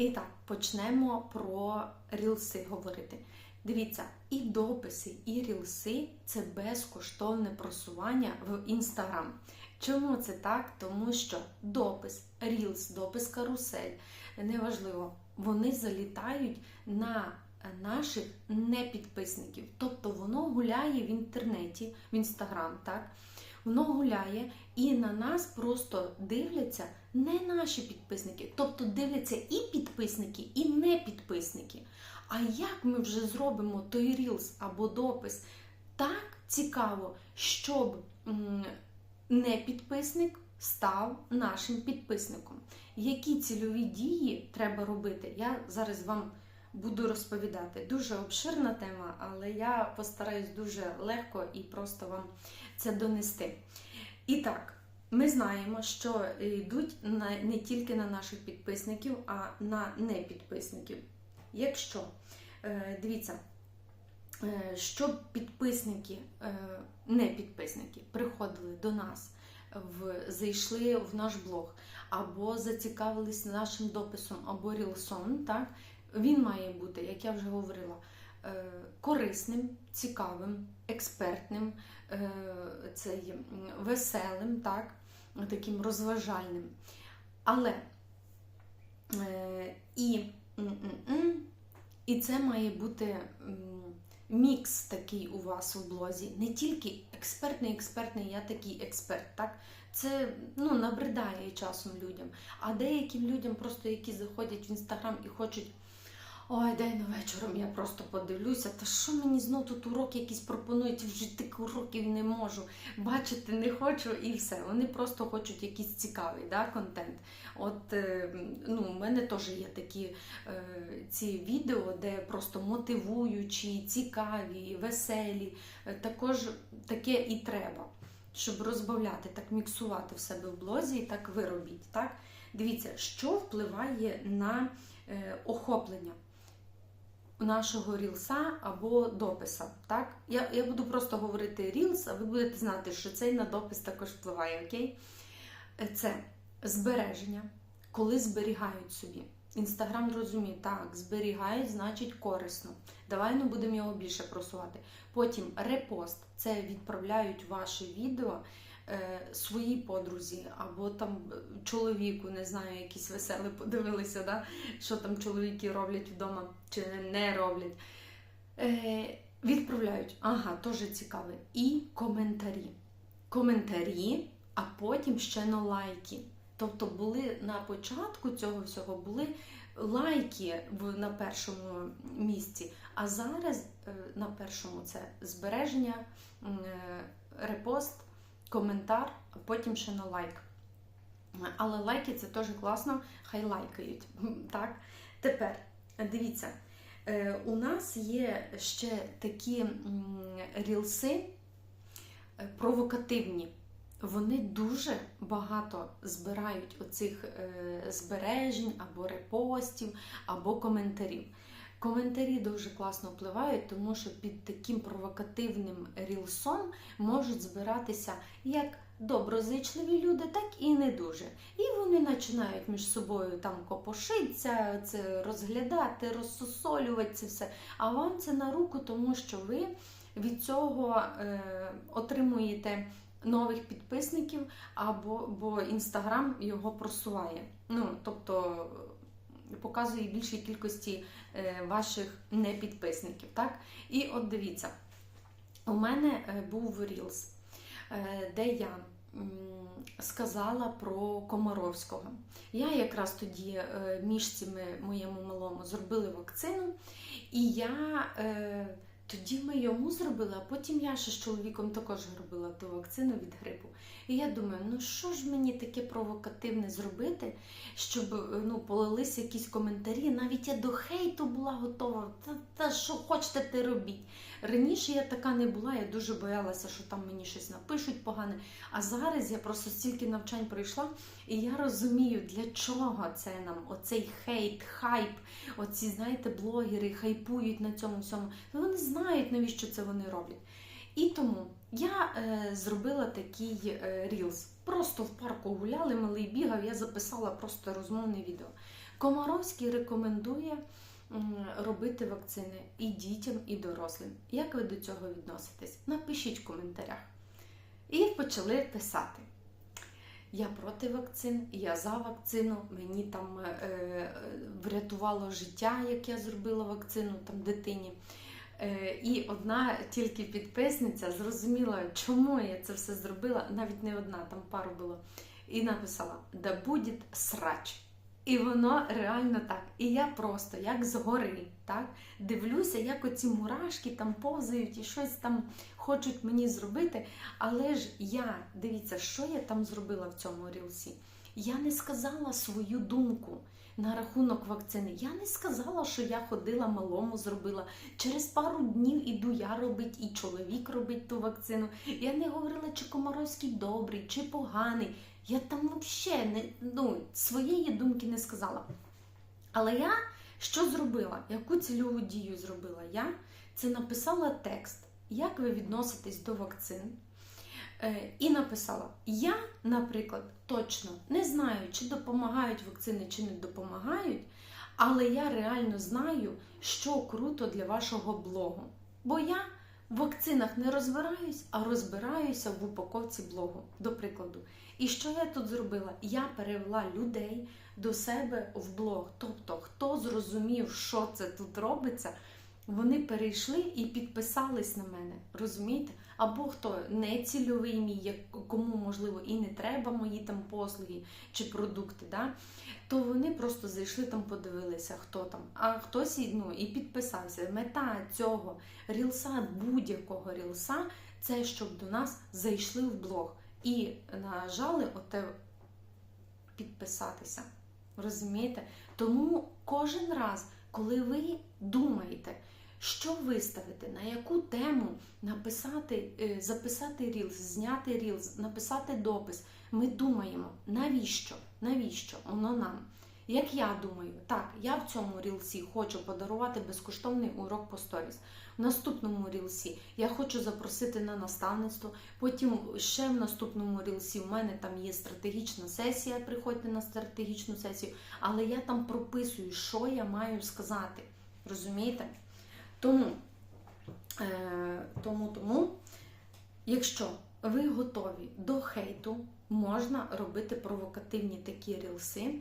І так, почнемо про рілси говорити. Дивіться, і дописи, і рілси це безкоштовне просування в Інстаграм. Чому це так? Тому що допис, рілс, допис карусель, неважливо, вони залітають на наших непідписників. Тобто воно гуляє в інтернеті, в інстаграм, так? Воно гуляє і на нас просто дивляться не наші підписники, тобто дивляться і підписники, і не підписники. А як ми вже зробимо той рілс або допис так цікаво, щоб не підписник став нашим підписником? Які цільові дії треба робити? Я зараз вам буду розповідати. Дуже обширна тема, але я постараюсь дуже легко і просто вам це донести. І так, ми знаємо, що йдуть не тільки на наших підписників, а на непідписників. Якщо, е, дивіться, е, щоб підписники, е, не підписники, приходили до нас, в, зайшли в наш блог, або зацікавились нашим дописом, або рілсом, так, він має бути, як я вже говорила, корисним, цікавим, експертним, цей, веселим, так, таким розважальним. Але е, і, і це має бути мікс такий у вас у блозі. Не тільки експертний, експертний, я такий експерт. так? Це ну, набридає часом людям. А деяким людям, просто які заходять в інстаграм і хочуть. Ой, на вечором я просто подивлюся. Та що мені знов тут уроки якісь пропонують? Вже тих уроків не можу. Бачити не хочу і все. Вони просто хочуть якийсь цікавий да, контент. От е, ну, у мене теж є такі е, ці відео, де просто мотивуючі, цікаві, веселі. Е, Також таке і треба, щоб розбавляти, так міксувати в себе в блозі, і так ви робіть. Так? Дивіться, що впливає на охоплення нашого рілса або дописа. Так? Я, я буду просто говорити рілс, а ви будете знати, що це і на допис також впливає. Окей? Е, Це збереження, коли зберігають собі. Інстаграм розуміє, так, зберігають, значить корисно. Давай не будемо його більше просувати. Потім репост це відправляють ваше відео своїй подрузі, або там е, чоловіку, не знаю, якісь веселі подивилися, да? що там чоловіки роблять вдома чи не роблять. Е, відправляють. Ага, теж цікаве. І коментарі. Коментарі, а потім ще на лайки. Тобто були на початку цього всього були лайки на першому місці, а зараз е, на першому це збереження, е, репост, коментар, а потім ще на лайк. Але лайки це теж класно, хай лайкають. Так? Тепер дивіться, е, у нас є ще такі рілси е, провокативні. Вони дуже багато збирають оцих е, збережень або репостів, або коментарів. Коментарі дуже класно впливають, тому що під таким провокативним рілсом можуть збиратися як доброзичливі люди, так і не дуже. І вони починають між собою там копошитися, це розглядати, розсусолювати це все. А вам це на руку, тому що ви від цього е, отримуєте нових підписників, або бо Інстаграм його просуває. Ну, тобто показує більшій кількості е, ваших непідписників. Так? І от дивіться, у мене е, був Reels, е, де я сказала про Комаровського. Я якраз тоді між цими моєму малому зробили вакцину, і я. Тоді ми йому зробили, а потім я ще з чоловіком також робила ту вакцину від грипу. І я думаю, ну що ж мені таке провокативне зробити, щоб е, ну, полилися якісь коментарі. Навіть я до хейту була готова. Та, та що хочете, те робіть. Раніше я така не була, я дуже боялася, що там мені щось напишуть погане. А зараз я просто стільки навчань пройшла, і я розумію, для чого це нам оцей хейт, хайп, оці, знаєте, блогери хайпують на цьому всьому. Вони навіщо це вони роблять. І тому я е, зробила такий е, рілс. Просто в парку гуляли, малий бігав, я записала просто розмовне відео. Комаровський рекомендує робити вакцини і дітям, і дорослим. Як ви до цього відноситесь? Напишіть в коментарях. І почали писати. Я проти вакцин, я за вакцину. Мені там е, е, врятувало життя, як я зробила вакцину там дитині. Е, і одна тільки підписниця зрозуміла, чому я це все зробила. Навіть не одна, там пару було. І написала: Да буде срач. І воно реально так. І я просто, як згори, так, дивлюся, як оці мурашки там повзають і щось там хочуть мені зробити. Але ж я, дивіться, що я там зробила в цьому рілсі. Я не сказала свою думку на рахунок вакцини. Я не сказала, що я ходила малому, зробила. Через пару днів іду я робить, і чоловік робить ту вакцину. Я не говорила, чи Комаровський добрий, чи поганий. Я там взагалі не, ну, своєї думки не сказала. Але я що зробила? Яку цільову дію зробила? Я це написала текст, як ви відноситесь до вакцин. Е, І написала: Я, наприклад, точно не знаю, чи допомагають вакцини, чи не допомагають, але я реально знаю, що круто для вашого блогу. Бо я в вакцинах не розбираюсь, а розбираюся в упаковці блогу, до прикладу. І що я тут зробила? Я перевела людей до себе в блог. Тобто, хто зрозумів, що це тут робиться, вони перейшли і підписались на мене. Розумієте? Або хто не цільовий мій, кому можливо і не треба мої там послуги чи продукти, да? то вони просто зайшли там, подивилися, хто там. А хтось ну, і підписався. Мета цього рілса, будь-якого рілса, це щоб до нас зайшли в блог і нажали оте підписатися. Розумієте? Тому кожен раз, коли ви думаєте, що виставити, на яку тему написати, е, записати рілс, зняти рілс, написати допис, ми думаємо, навіщо? Навіщо воно нам? Як я думаю, так, я в цьому рілсі хочу подарувати безкоштовний урок по сторіс. В наступному рілсі я хочу запросити на наставництво. Потім ще в наступному рілсі в мене там є стратегічна сесія. Приходьте на стратегічну сесію, але я там прописую, що я маю сказати. Розумієте? Тому, е, тому, тому, якщо ви готові до хейту, можна робити провокативні такі рілси.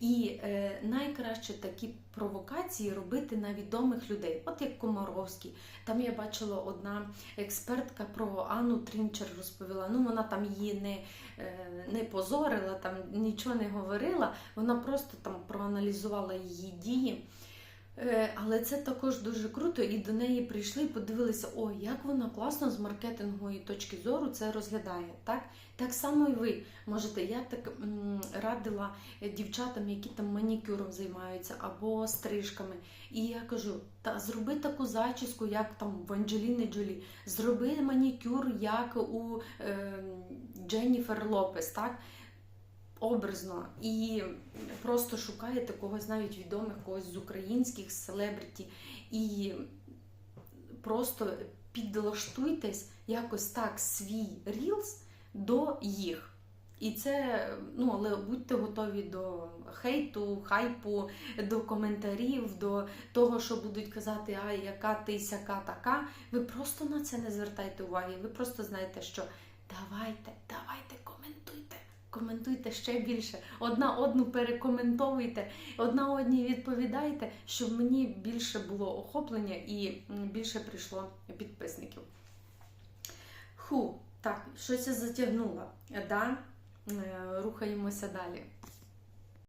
І е, найкраще такі провокації робити на відомих людей, от як Комаровський. Там я бачила одна експертка про Анну Трінчер розповіла. Ну вона там її не, е, не позорила, там нічого не говорила. Вона просто там проаналізувала її дії. Е, Але це також дуже круто, і до неї прийшли і подивилися, о, як вона класно з маркетингової точки зору це розглядає. Так так само і ви можете. Я так радила дівчатам, які там манікюром займаються або стрижками. І я кажу: та зроби таку зачіску, як там в Анджеліни Джолі, зроби манікюр, як у е, Дженніфер Лопес. так? Образно і просто шукаєте когось навіть відомих, когось з українських селебриті, і просто підлаштуйтесь якось так свій рілс до їх. І це, ну, але будьте готові до хейту, хайпу, до коментарів, до того, що будуть казати, а яка ти сяка така. Ви просто на це не звертайте уваги. Ви просто знаєте, що давайте, давайте коментуйте. Коментуйте ще більше. Одна одну перекоментовуйте, одна одній відповідайте, щоб мені більше було охоплення і більше прийшло підписників. Ху, так, щось я затягнула. Да? Е, Рухаємося далі.